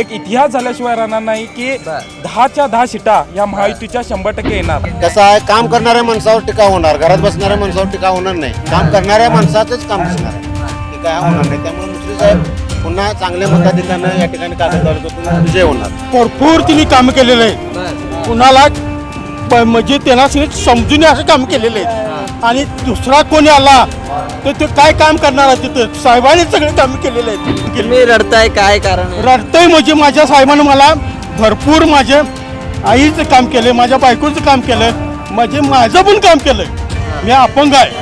एक इतिहास झाल्याशिवाय राहणार नाही की. दहाच्या दहा सीटा या महायुतीच्या शंभर टक्के येणार. कसं आहे? काम करणाऱ्या माणसावर टीका होणार. घरात बसणाऱ्या माणसावर टीका होणार नाही. काम करणाऱ्या माणसाचंच काम दिसणार आहे टीका होणार नाही. त्यामुळे मुश्री साहेब पुन्हा चांगल्या मताधिकानं या ठिकाणी कागद विजय होणार. भरपूर तिने काम केलेलं आहे. कुणाला म्हणजे त्यांना समजून असं काम केलेलं आहे. आणि दुसरा कोणी आला तर ते काय काम करणार आहे तिथं? साहेबांनी सगळे काम केलेले आहेत. तुम्ही रडताय काय कारण आहे? रडतंय म्हणजे माझ्या साहेबानं मला भरपूर माझ्या आईचं काम केलं माझ्या बायकोचं काम केलं म्हणजे माझं पण काम केलं मी अपंग आहे.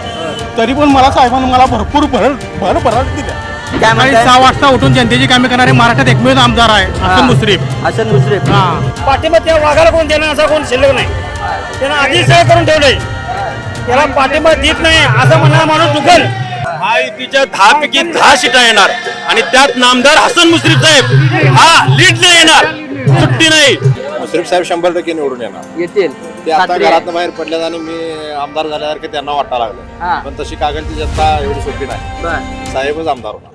तरी पण मला साहेबांनी मला भरपूर भर भर भराट दिल्या. सहा वाजता उठून जनतेची कामे करणारे महाराष्ट्रात एकमेव आमदार आहे हा. हसन मुश्रीफ. हसन मुश्रीफ. पाठिंबा त्या वाघाला कोण देणार असा कोण शिल्लक नाही. त्यानं आधीच करून ठेवलंय. त्याला पाठिंबा देत नाही असं म्हणणारा माणूस दुखल. महायुतीच्या दहा पैकी दहा सीटा येणार. आणि त्यात नामदार हसन मुश्रीफ साहेब. हा लीड नाही येणार. सुट्टी नाही. मुश्रीफ साहेब शंभर टक्के निवडून येणार. येतील. ते आता खात्री आहे. घरात बाहेर पडल्यात आणि मी आमदार झाल्यासारखे त्यांना वाटा हा. लागलं पण तशी कागलची जनता एवढी सोपी नाही. बर. साहेबच आमदार होणार.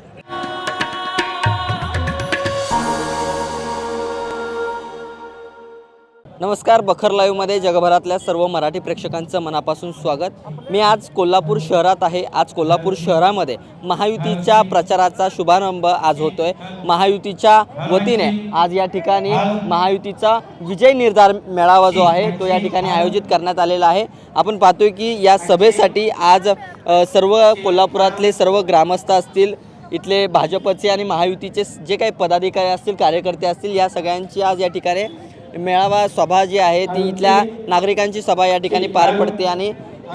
नमस्कार बखर लाईव्हमध्ये जगभरातल्या सर्व मराठी प्रेक्षकांचं मनापासून स्वागत. मी आज कोल्हापूर शहरात आहे. आज कोल्हापूर शहरामध्ये महायुतीच्या प्रचाराचा शुभारंभ आज होतोय. महायुतीच्या वतीने आज या ठिकाणी महायुतीचा विजय निर्धार मेळावा जो आहे तो या ठिकाणी आयोजित करण्यात आलेला आहे. आपण पाहतोय की या सभेसाठी आज सर्व कोल्हापुरातले सर्व ग्रामस्थ असतील इथले भाजपचे आणि महायुतीचे जे काही पदाधिकारी असतील कार्यकर्ते असतील या सगळ्यांची आज या ठिकाणी मेळावा सभा जी आहे ती इथल्या नागरिकांची सभा या ठिकाणी पार पडते आणि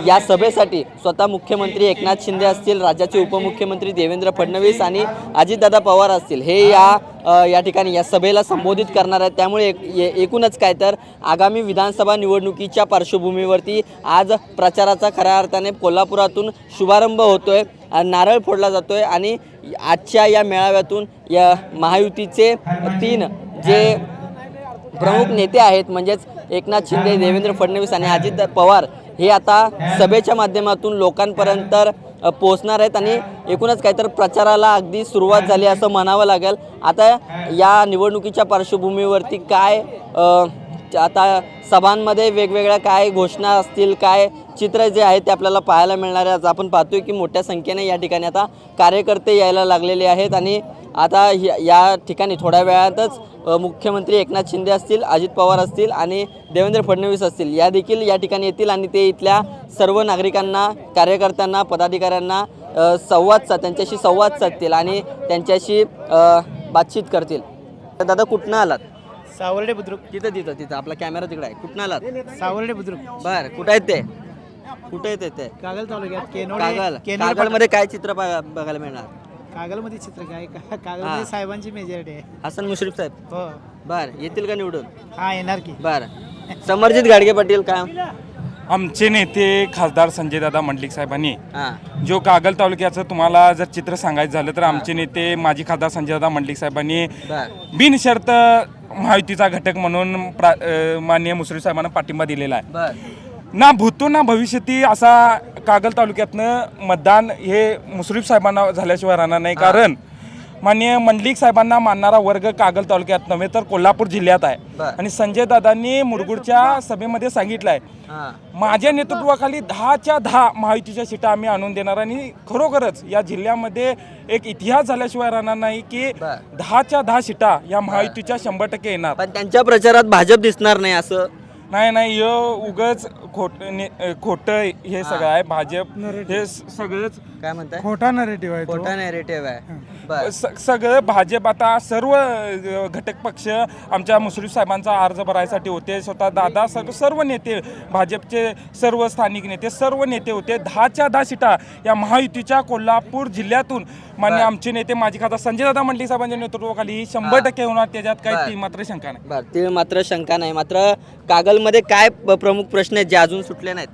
या सभेसाठी स्वतः मुख्यमंत्री एकनाथ शिंदे असतील राज्याचे उपमुख्यमंत्री देवेंद्र फडणवीस आणि अजितदादा पवार असतील हे या या ठिकाणी या सभेला संबोधित करणार आहेत. त्यामुळे एक- एकूणच काय तर आगामी विधानसभा निवडणुकीच्या पार्श्वभूमीवरती आज प्रचाराचा खऱ्या अर्थाने कोल्हापुरातून शुभारंभ होतोय अ, नारळ फोडला जातोय आणि आजच्या या मेळाव्यातून या महायुतीचे तीन जे प्रमुख नेते आहेत म्हणजेच एकनाथ शिंदे देवेंद्र फडणवीस आणि अजित पवार हे आता सभेच्या माध्यमातून लोकांपर्यंत पोहोचणार आहेत आणि एकूणच काहीतरी प्रचाराला अगदी सुरुवात झाली असं म्हणावं लागेल. आता या निवडणुकीच्या पार्श्वभूमीवरती काय आता सभांमध्ये वेगवेगळ्या काय घोषणा असतील काय चित्र जे आहे ते आपल्याला पाहायला मिळणार आहे आज आपण पाहतोय की मोठ्या संख्येने या ठिकाणी आता कार्यकर्ते यायला लागलेले आहेत आणि आता ह्या- या ठिकाणी थोड्या वेळातच मुख्यमंत्री एकनाथ शिंदे असतील अजित पवार असतील आणि देवेंद्र फडणवीस असतील या देखील या ठिकाणी येतील आणि ते इथल्या सर्व नागरिकांना कार्यकर्त्यांना पदाधिकाऱ्यांना संवाद सा त्यांच्याशी संवाद साधतील आणि त्यांच्याशी बातचीत करतील. तर दादा कुठनं आलात? सावर्डे बुद्रुक. तिथं तिथं तिथं. आपला कॅमेरा तिकडे आहे. कुठनं आलात? सावर्डे बुद्रुक. बर कुठं आहेत ते? कुठे आहेत ते? कागल तालुक्यात कागल. कागलमध्ये काय चित्र बघा- बघायला मिळणार? कागलमध्ये चित्र काय? का- हा. कागलमध्ये साहेबांची मेजॉरिटी आहे. हसन मुश्रीफ साहेब. हो. बर येतील का निवडून? हा येणार की. बर. समरजित गाडगे पाटील काय आमचे नेते खासदार संजयदादा मंडलिक साहेबांनी. हा. जो कागल तालुक्याचं तुम्हाला जर चित्र सांगायचं झालं तर आमचे नेते माजी खासदार संजयदादा मंडलिक साहेबांनी बर. बिनशर्त महायुतीचा घटक म्हणून प्रा अ, माननीय मुश्रीफ साहेबांना पाठिंबा दिलेला आहे. बर. ना भूतो ना भविष्यती असा कागल तालुक्यातनं मतदान हे मुश्रीफ साहेबांना झाल्याशिवाय राहणार नाही. कारण माननीय मंडलिक साहेबांना मानणारा वर्ग कागल तालुक्यात नव्हे तर कोल्हापूर जिल्ह्यात आहे. आणि संजय दादांनी मुरगुडच्या सभेमध्ये सांगितलं आहे हा. माझ्या नेतृत्वाखाली दहाच्या दहा महायुतीच्या सीटा आम्ही आणून देणार आणि खरोखरच या जिल्ह्यामध्ये एक इतिहास झाल्याशिवाय राहणार नाही की. दहाच्या दहा सीटा या महायुतीच्या शंभर टक्के येणार. पण त्यांच्या प्रचारात भाजप दिसणार नाही असं. नाही नाही य उगच खोट खोट हे सगळं आहे. भाजप हे सगळंच काय म्हणताय? खोटा नरेटिव्ह आहे खोटा नॅरेटिव्ह आहे. बर. स- सगळं भाजप आता सर्व अ, घटक पक्ष आमच्या मुश्रीफ साहेबांचा अर्ज भरायसाठी होते. स्वतः दादा सर्व सर्व नेते भाजपचे सर्व स्थानिक नेते सर्व नेते होते. दहाच्या दहा सीटा या महायुतीच्या कोल्हापूर जिल्ह्यातून मान्य आमचे नेते माजी खासदार संजय दादा मंडलिक साहेबांच्या नेतृत्वाखाली ही शंभर टक्के होणार. त्याच्यात. काही ती मात्र शंका नाही. बर. ते मात्र शंका नाही. मात्र कागलमध्ये काय प्रमुख प्रश्न आहेत जे अजून सुटले नाहीत?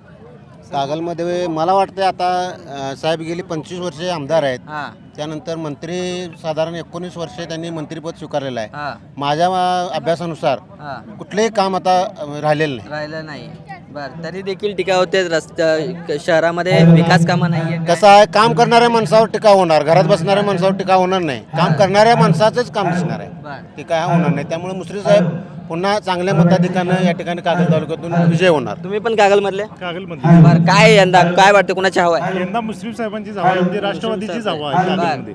कागलमध्ये मला वाटतं आता साहेब गेली पंचवीस वर्षे आमदार आहेत. हा. त्यानंतर मंत्री साधारण एकोणीस वर्षे त्यांनी मंत्रीपद स्वीकारलेलं आहे. हा. माझ्या अभ्यासानुसार हा. कुठलंही काम आता राहिलेलं नाही. राहिलं नाही. बर तरी देखील टीका होते रस्त्या शहरामध्ये विकास कामं नाहीये कसं आहे काम करणाऱ्या माणसावर टीका होणार घरात बसणाऱ्या माणसावर टीका होणार नाही. काम करणाऱ्या माणसाचंच काम दिसणार आहे. काय होणार नाही. त्यामुळे मुश्रीफ साहेब पुन्हा चांगल्या मताधिकानं या ठिकाणी कागद तालुक्यातून विजय होणार. तुम्ही पण कागल मधले कागलमध्ये बर काय यंदा काय वाटतं कुणाची हवा आहे? यंदा मुस्लिम साहेबांची जावा आहे म्हणजे राष्ट्रवादीची जावा आहे कागलमध्ये.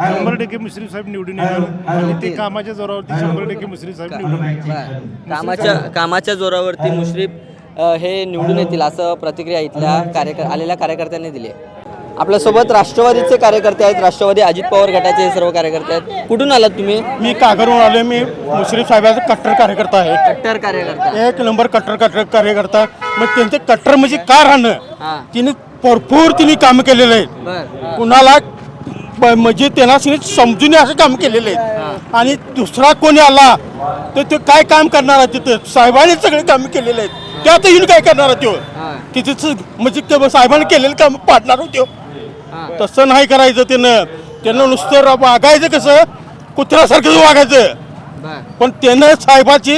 शंभर टक्के मुस्लिम साहेब निवडून येणार आणि ते कामाच्या जोरावरती शंभर टक्के मुस्लिम साहेब निवडून येणार. बर. कामाच्या कामाच्या जोरावरती मुश्रीफ अ, हे निवडून येतील असं प्रतिक्रिया इथल्या कार्यकर आलेल्या कार्यकर्त्यांनी दिली आहे. आपल्यासोबत राष्ट्रवादीचे कार्यकर्ते आहेत. राष्ट्रवादी अजित पवार गटाचे हे सर्व कार्यकर्ते आहेत. कुठून आलात तुम्ही? मी कागरहून आलोय. मी मुश्रीफ साहेबाचा कट्टर कार्यकर्ता आहे. कट्टर कार्यकर्ता. एक नंबर कट्टर कट्टर कार्यकर्ता. मग त्यांचे कट्टर म्हणजे का राहणं? हा. तिने भरपूर तिने काम केलेले आहेत. कुणाला म्हणजे त्यांना तिने समजून असं काम केलेले आहेत. आणि दुसरा कोणी आला तर ते काय काम करणार आहे तिथं? साहेबांनी सगळे काम केलेले आहेत. ते आता येऊन काय करणार आहे तो? तिथे म्हणजे साहेबांनी केलेलं काम पाडणार होते तसं नाही करायचं त्यानं त्यानं नुसतं वागायचं कसं? कुत्र्यासारखं वागायचं. पण त्यानं साहेबाची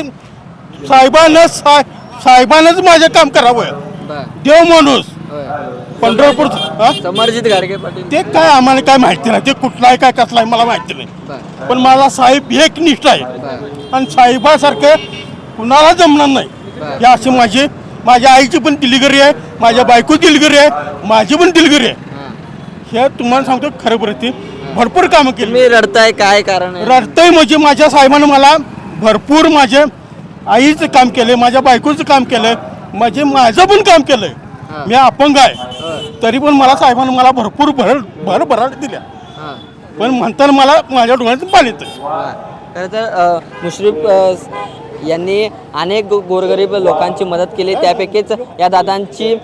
साहेबानं सा साहेबानंच माझं काम करावं. देव माणूस. पंढरपूर? समर्जित गाडगे पाटील. ते काय आम्हाला काय माहिती नाही. ते कुठला आहे काय कसला आहे मला माहिती नाही. पण मला साहेब एक निष्ठ आहे. आणि साहेबासारखं कुणाला जमणार नाही. हे अशी माझी माझ्या आईची पण दिलगिरी आहे. माझ्या बायको दिलगिरी आहे. माझी पण दिलगिरी आहे. हा. तुम्हाला सांगतो खरं बरं ती. भरपूर कामं केली. तुम्ही रडताय काय कारण आहे? रडतंय म्हणजे माझ्या साहेबानं मला भरपूर माझे आईचं काम केलंय माझ्या बायकोचं काम केलंय म्हणजे माझं पण काम केलंय. मी अपंग आहे. तरी पण मला साहेबानं मला भरपूर भर भर भराट दिल्या. हा. पण म्हणताना मला माझ्या डोळ्यातून पाणी येतं खरं तर अ, मुश्रीफ अ, यांनी अनेक गोरगरीब लोकांची मदत केली. त्यापैकीच या दादांची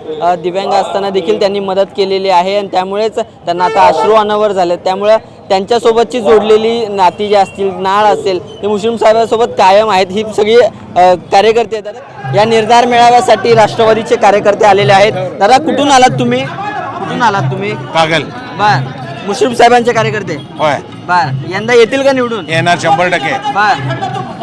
दिव्यांग असताना देखील त्यांनी मदत केलेली आहे आणि त्यामुळेच त्यांना आता अश्रू अनावर झाले त्यामुळं त्यांच्यासोबतची जोडलेली नाती जी असतील नाळ असेल ते मुस्लिम साहेबांसोबत कायम आहेत. ही सगळी कार्यकर्ते दादा, या निर्धार मेळाव्यासाठी राष्ट्रवादीचे कार्यकर्ते आलेले आहेत. दादा कुठून आलात तुम्ही? कुठून आलात तुम्ही? कागल. बर. मुश्रीफ साहेबांचे कार्यकर्ते. होय. बर. यंदा येतील का निवडून? येणार शंभर टक्के. बर.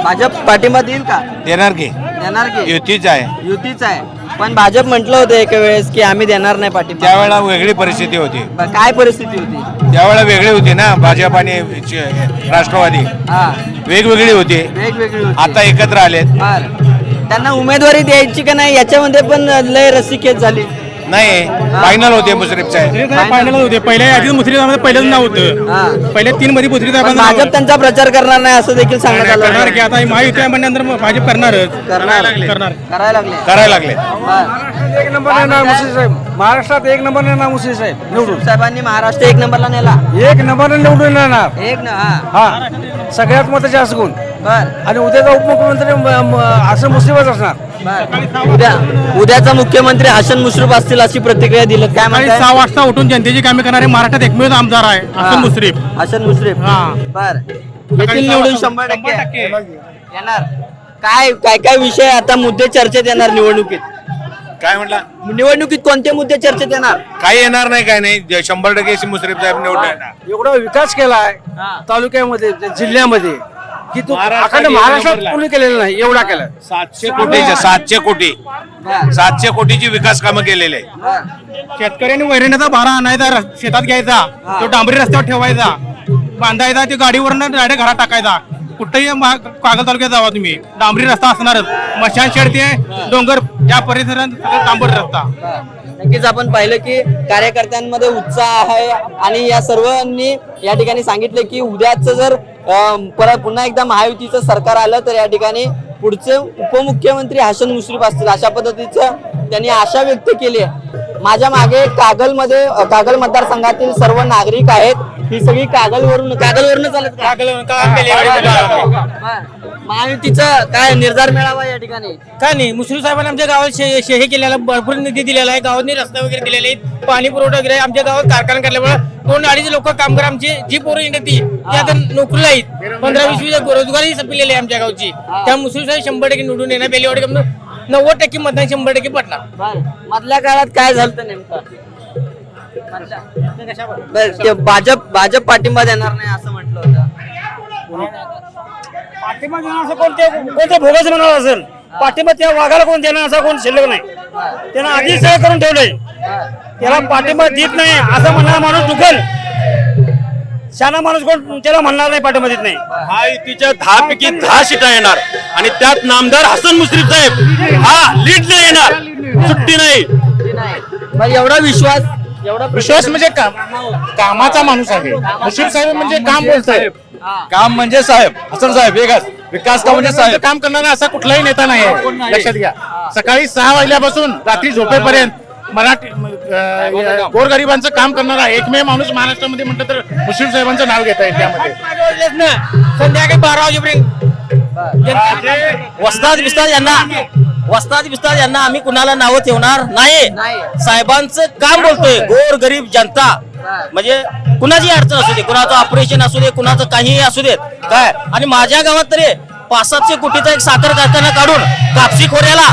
भाजप पाठिंबा देईल का? देणार की. देणार की. युतीच आहे. युतीच आहे. पण भाजप म्हटलं होतं एका वेळेस की आम्ही देणार नाही पाठिंबा. त्यावेळेला वेगळी परिस्थिती होती. बरं, काय परिस्थिती होती? त्यावेळेला वेगळी होती ना भाजप आणि च- राष्ट्रवादी. हा. वेगवेगळी होती. वेगवेगळी होती. आता एकत्र आलेत. बर. त्यांना उमेदवारी द्यायची का नाही याच्यामध्ये पण लय रसिकेत झाली. नाही फायनल होते मुश्रीफ साहेब फायनल होते? पहिल्या यादीत मुस्लिम साहेबांचं पहिलंच नाव होतं. हा. पहिल्या तीन मध्ये पण साहेबांचं भाजप त्यांचा प्रचार करणार नाही असं देखील सांगण्यात आलं करणार की आता महायुती आहे म्हणल्यानंतर मग भाजप करणारच. करणार. करणार. करायला लागले. करायला लागले. एक नंबर येणार मुस्लिम साहेब. महाराष्ट्रात एक नंबर येणार मुस्लिम साहेब निवडून. साहेबांनी महाराष्ट्र एक नंबरला नेला. एक नंबर निवडून येणार. एक ना हा. हा. सगळ्यात मताचे असगुण बर. आणि उद्याचा उपमुख्यमंत्री म- म- असं मुस्लिमच असणार. बर. उद्या उद्याचा मुख्यमंत्री हसन मुश्रीफ असतील अशी प्रतिक्रिया दिली. काय सकाळी म्हणताय? सहा वाजता उठून जनतेची कामे करणारे महाराष्ट्रात एकमेव आमदार आहे हा. असं मुश्रीफ. हसन मुश्रीफ. हा. बर. येथील निवडून शंभर टक्के येणार. काय काय काय विषय आता मुद्दे चर्चेत येणार निवडणुकीत. काय म्हटलं? निवडणुकीत कोणते मुद्दे चर्चेत येणार? काही येणार नाही काय नाही. जे शंभर टक्के मुश्रीफ साहेब निवडून येणार. एवढा विकास केलाय तालुक्यामध्ये जिल्ह्यामध्ये की तो महाराष्ट्रात अखंड महाराष्ट्रात. कोणी केलेला नाही एवढा केलाय. सातशे कोटीचे सातशे कोटी. सातशे कोटीची विकास कामं केलेले आहे. शेतकऱ्यांनी वैरणीचा भारा आणायचा रस- शेतात घ्यायचा तो डांबरी रस्त्यावर ठेवायचा बांधायचा ते गाडीवरनं डायरेक्ट घरात टाकायचा. कुठेही मा- कागल तालुक्यात जावा तुम्ही. डांबरी रस्ता असणारच. मशान शेड ते डोंगर या परिसरात सगळं डांबरी रस्ता. नक्कीच आपण पाहिलं की कार्यकर्त्यांमध्ये उत्साह आहे आणि या सर्वांनी या ठिकाणी सांगितलं की उद्याच जर अं, परत पुन्हा एकदा महायुतीचं सरकार आलं तर या ठिकाणी पुढचे उपमुख्यमंत्री हसन मुश्रीफ असतील अशा पद्धतीचं त्यांनी आशा व्यक्त केली आहे. माझ्या मागे कागलमध्ये अं, कागल मतदारसंघातील सर्व नागरिक आहेत. ही सगळी कागलवरून कागलवरून चालत महायुतीचं काय निर्धार मिळावा या ठिकाणी? काय नाही? मुश्रीफ साहेबांनी आमच्या गावात शे शे- हे केलेला भरपूर निधी दिलेला आहे. गावांनी रस्ते वगैरे दिलेले आहेत. पाणी पुरवठा वगैरे आहे. आमच्या गावात कारखाना काढल्यामुळे दोन अडीच लोक कामगार आमची जी पोरं येतात ती ती आता नोकरीला आहेत. पंधरा वीस वीस रोजगारही संपलेली आहे आमच्या गावची. त्या मुश्रीफ साहेब शंभर टक्के निवडून येणार. बेलेवाडी नव्वद टक्के मतदान शंभर टक्के पडणार. बर. मधल्या काळात काय झालं होतं नेमकं? बर ते भाजप भाजप पाठिंबा देणार नाही असं म्हटलं होतं. पाठिंबा देणार असं कोणते कोणत्या भोगाचं म्हणाल असेल? पाठिंबा त्या वाघाला कोण देणार असा कोण शिल्लक नाही. त्यानं आधी सगळं करून ठेवलंय. त्याला पाठिंबा देत नाही असं म्हणणारा माणूस दुखल. शाना माणूस कोण त्याला म्हणणार नाही पाठिंबा देत नाही. महायुतीच्या दहा पैकी दहा सीटा येणार. आणि त्यात नामदार हसन मुश्रीफ साहेब हा लीड येणार. सुट्टी नाही. मग एवढा विश्वास एवढा विश्वास म्हणजे काम. कामाचा माणूस आहे. मुश्रीफ साहेब म्हणजे काम बोलतोय काम म्हणजे साहेब. हसन साहेब एकच विकास काम म्हणजे साहेब. काम करणारा असा कुठलाही नेता नाही? आहे लक्षात घ्या. सकाळी सहा वाजल्यापासून रात्री झोपेपर्यंत मराठी गोरगरिबांचं काम करणारा एकमेव माणूस महाराष्ट्रामध्ये म्हटलं तर मुश्रीफ साहेबांचं नाव घेता येईल त्यामध्ये. संध्याकाळी बारा वाजेपर्यंत. वस्ताद बिस्ताद यांना वस्ताद बिस्ताद यांना आम्ही कुणाला नावं ठेवणार नाही. साहेबांचं काम बोलतोय गोर गरीब जनता. म्हणजे कुणाची अडचण असू दे कुणाचं ऑपरेशन असू दे कुणाचं काहीही असू देत. काय? आणि माझ्या गावात तरी पाच सातशे कोटीचा एक साखर कारखाना काढून कापसी खोऱ्याला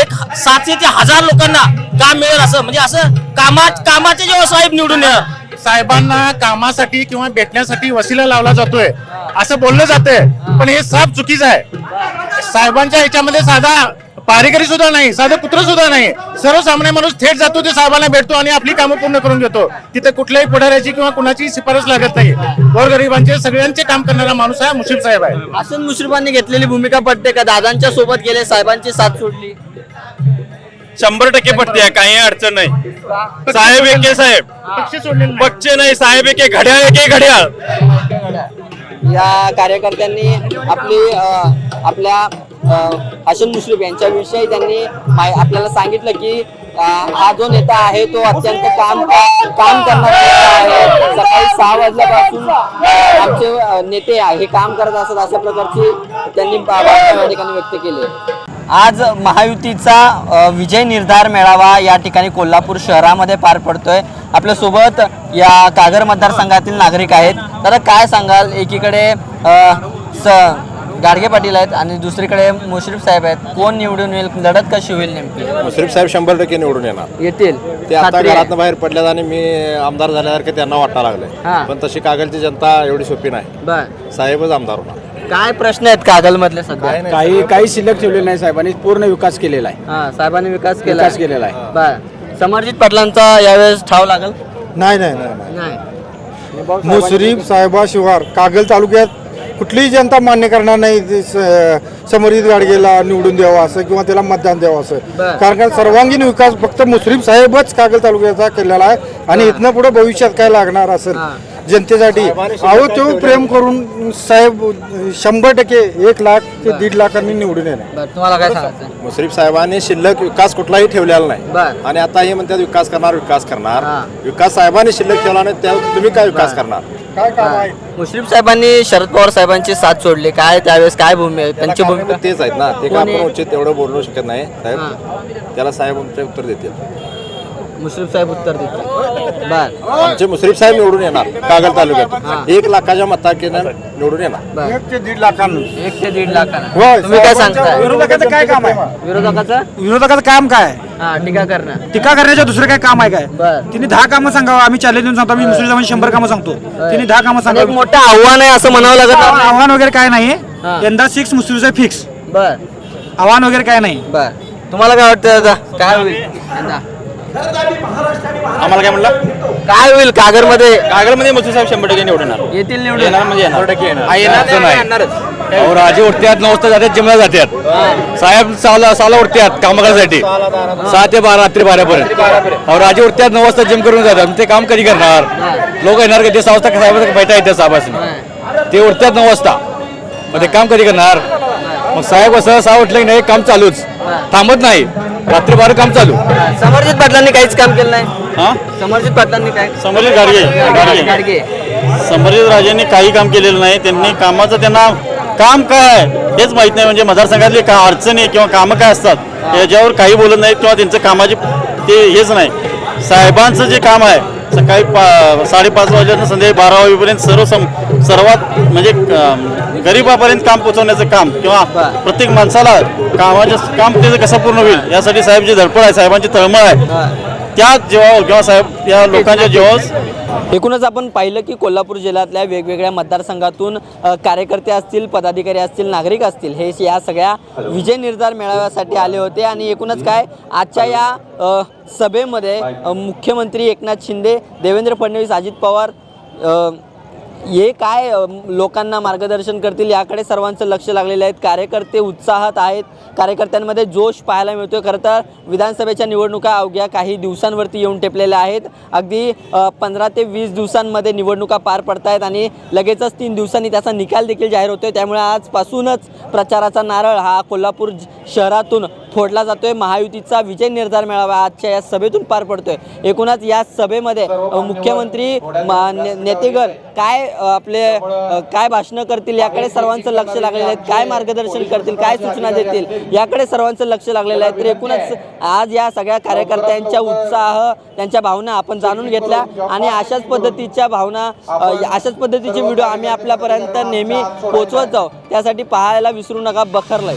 एक सातशे ते हजार लोकांना काम मिळेल असं. म्हणजे असं कामा कामाचे जेव्हा साहेब निवडून येणार. साहेबांना कामासाठी किंवा भेटण्यासाठी वसिला लावला जातोय. असं बोललं जातंय. पण हे साफ चुकीचं आहे. साहेबांच्या ह्याच्यामध्ये साधा पारेकरी सुद्धा नाही साधं पुत्र सुद्धा नाही. सर्वसामान्य माणूस थेट जातो ते साहेबांना भेटतो आणि आपली कामं पूर्ण करून घेतो. तिथे कुठल्याही पुढाऱ्याची किंवा कुणाची शिफारस लागत नाही. गोरगरिबांचे सगळ्यांचे काम करणारा माणूस हा मुश्रीफ साहेब आहे. हसन मुश्रीफांनी घेतलेली भूमिका पडते का? दादांच्या सोबत गेले साहेबांची साथ सोडली शंभर टक्के पडते काही अडचण नाही. साहेब एके साहेब. पक्ष नाही. साहेब एके घड्याळ एके घड्याळ. या कार्यकर्त्यांनी आपली आपल्या हसन मुश्रीफ यांच्याविषयी त्यांनी आपल्याला सांगितलं की हा जो नेता आहे तो अत्यंत काम काम करणारा नेता आहे. सकाळी सहा वाजल्यापासून आमचे नेते हे काम करत असत अशा प्रकारची त्यांनी या ठिकाणी व्यक्त केली. आज महायुतीचा विजय निर्धार मेळावा या ठिकाणी कोल्हापूर शहरामध्ये पार पडतोय. आपल्यासोबत या कागर मतदारसंघातील नागरिक आहेत. तर काय सांगाल? एकीकडे स गाडगे पाटील आहेत आणि दुसरीकडे मुश्रीफ साहेब आहेत. कोण निवडून येईल लढत कशी होईल नेमकी? मुश्रीफ साहेब शंभर टक्के निवडून येणार. येतील. ते आता खात्री आहे. घरातनं बाहेर पडल्यात आणि मी आमदार झाल्यासारखे त्यांना वाटायला हा. लागलंय पण तशी कागलची जनता एवढी सोपी नाही. बर. साहेबच आमदार होणार. काय प्रश्न आहेत कागल मधले सध्या काही काही शिल्लक ठेवलेले नाही साहेबांनी पूर्ण विकास केलेला आहे. हा साहेबांनी विकास केला विकास केलेला आहे. बर. समर्जित पाटलांचा यावेळेस ठाव लागल? नाही नाही नाही नाही. मुश्रीफ साहेबा शिवार कागल तालुक्यात कुठलीही जनता मान्य करणार नाही ते स- समर्जित गाडगेला निवडून द्यावं असं किंवा त्याला मतदान द्यावं असं. कारण का सर्वांगीण विकास फक्त मुश्रीफ साहेबच कागल तालुक्याचा केलेला आहे आणि इथनं पुढे भविष्यात काय लागणार असेल जनतेसाठी? अहो तो प्रेम करून साहेब शंभर टक्के एक लाख ते दीड लाखांनी निवडून येणार. बर तुम्हाला काय सांगायचं? मुश्रीफ साहेबांनी शिल्लक विकास कुठलाही ठेवलेला नाही. आणि आता हे म्हणतात विकास करणार विकास करणार. विकास साहेबांनी शिल्लक ठेवला नाही त्या तुम्ही काय विकास करणार? काय काम आहे? मुश्रीफ साहेबांनी शरद पवार साहेबांची साथ सोडली. काय त्यावेळेस काय भूमी त्यांची त्याला भूमिका कारण तेच आहेत ना. ते का आपण उचित तेवढं बोलू शकत नाही साहेब. त्याला साहेब आमचे उत्तर देतील. मुश्रीफ साहेब उत्तर देतील. बर. आमचे मुश्रीफ साहेब निवडून येणार कागल तालुक्यात एक लाखाच्या मताकेनं निवडून येणार. एक ते दीड लाखांनी. एक ते दीड होय, तुम्ही काय सांगताय? विरोधकाचं काय काम आहे? विरोधकाचं? विरोधकाचं काम काय? हा टीका करणं टीका करण्याचं दुसरं काय काम आहे काय? बर. तिने दहा कामं सांगावं आम्ही चॅलेंज देऊन सांगतो आम्ही मुस्लिम समाजाची शंभर कामं सांगतो. तिने दहा कामं आणि एक सांगावं. मोठं आव्हान आहे असं म्हणावं लागत नाही. आव्हान वगैरे काय नाही. हा. यंदा सिक्स मुस्लिमचं फिक्स बर. आव्हान वगैरे काय नाही. बर. तुम्हाला काय वाटतं दादा? काय होईल? यंदा? आम्हाला काय म्हणलं? काय होईल? कागरमध्ये कागलमध्ये मुश्रीफ साहेब शंभर टक्के निवडून येणार. येतील निवडून? येणार म्हणजे येणार. टक्के येणार. येणार नाही. अहो राजे उठतात नऊ वाजता जातात जिमला जातात. साहेब साला साला उठतात काम करायसाठी सहा ते बारा रात्री बारापर्यंत. अहो राजे उठतात नऊ वाजता जिम करून जातात. मग ते काम कधी करणार? लोक येणार कधी? सहा वाजता साहेब बैठा येतात साहेबांनी ते उठतात नऊ वाजता. मग ते काम कधी करणार? मग साहेब असं सहा उठलं की नाही काम चालूच. थांबत नाही. रात्री बारा काम चालू. समर्जित पाटलांनी काहीच काम केलं नाही. हा? समर्जित पाटलांनी काय? संभाजी गाडगे. गाडगे. गाडगे. संभाजी राजेंनी काही काम केलेलं नाही. त्यांनी कामाचं त्यांना काम काय? हेच माहीत नाही. म्हणजे मतदारसंघातली का अडचणी किंवा कामं काय असतात याच्यावर काही बोलत नाहीत किंवा त्यांचं कामाची ते हेच नाही. साहेबांचं जे काम आहे सकाळी पा साडेपाच वाजल्यापासून संध्याकाळी बारा वाजेपर्यंत सर्व सम सर्वात म्हणजे अं, गरिबापर्यंत काम पोहोचवण्याचं काम किंवा प्रत्येक माणसाला कामाचं काम त्याचं कसं पूर्ण होईल यासाठी साहेब जी धडपड आहे साहेबांची तळमळ आहे. त्या जेव्हा जेव्हा साहेब या लोकांच्या जेव्हा एकूणच आपण पाहिलं की कोल्हापूर जिल्ह्यातल्या वेगवेगळ्या मतदारसंघातून कार्यकर्ते असतील पदाधिकारी असतील नागरिक असतील हे या सगळ्या विजय निर्धार मेळाव्यासाठी आले होते. आणि एकूणच काय आजच्या या सभेमध्ये मुख्यमंत्री एकनाथ शिंदे देवेंद्र फडणवीस अजित पवार हे काय लोकांना मार्गदर्शन करतील याकडे सर्वांचं लक्ष लागलेलं आहेत कार्यकर्ते उत्साहात आहेत. कार्यकर्त्यांमध्ये जोश पाहायला मिळतोय. खरं तर विधानसभेच्या निवडणुका अवघ्या काही दिवसांवरती येऊन टेपलेल्या आहेत. अगदी पंधरा ते वीस दिवसांमध्ये निवडणुका पार पडत आहेत आणि लगेचच तीन दिवसांनी त्याचा निकाल देखील जाहीर होतोय. त्यामुळे आजपासूनच प्रचाराचा नारळ हा कोल्हापूर शहरातून फोडला जातोय. महायुतीचा विजय निर्धार मेळावा आजच्या या सभेतून पार पडतोय. एकूणच या सभेमध्ये मुख्यमंत्री नेतेगण काय आपले काय भाषणं करतील? याकडे सर्वांचं लक्ष लागलेलं आहे. काय मार्गदर्शन करतील? काय सूचना देतील? याकडे सर्वांचं लक्ष लागलेलं आहे. तर एकूणच आज या सगळ्या कार्यकर्त्यांच्या उत्साह त्यांच्या भावना आपण जाणून घेतल्या आणि अशाच पद्धतीच्या भावना अशाच पद्धतीचे व्हिडिओ आम्ही आपल्यापर्यंत नेहमी पोहोचवत जाऊ. त्यासाठी पाहायला विसरू नका. बखरलाय.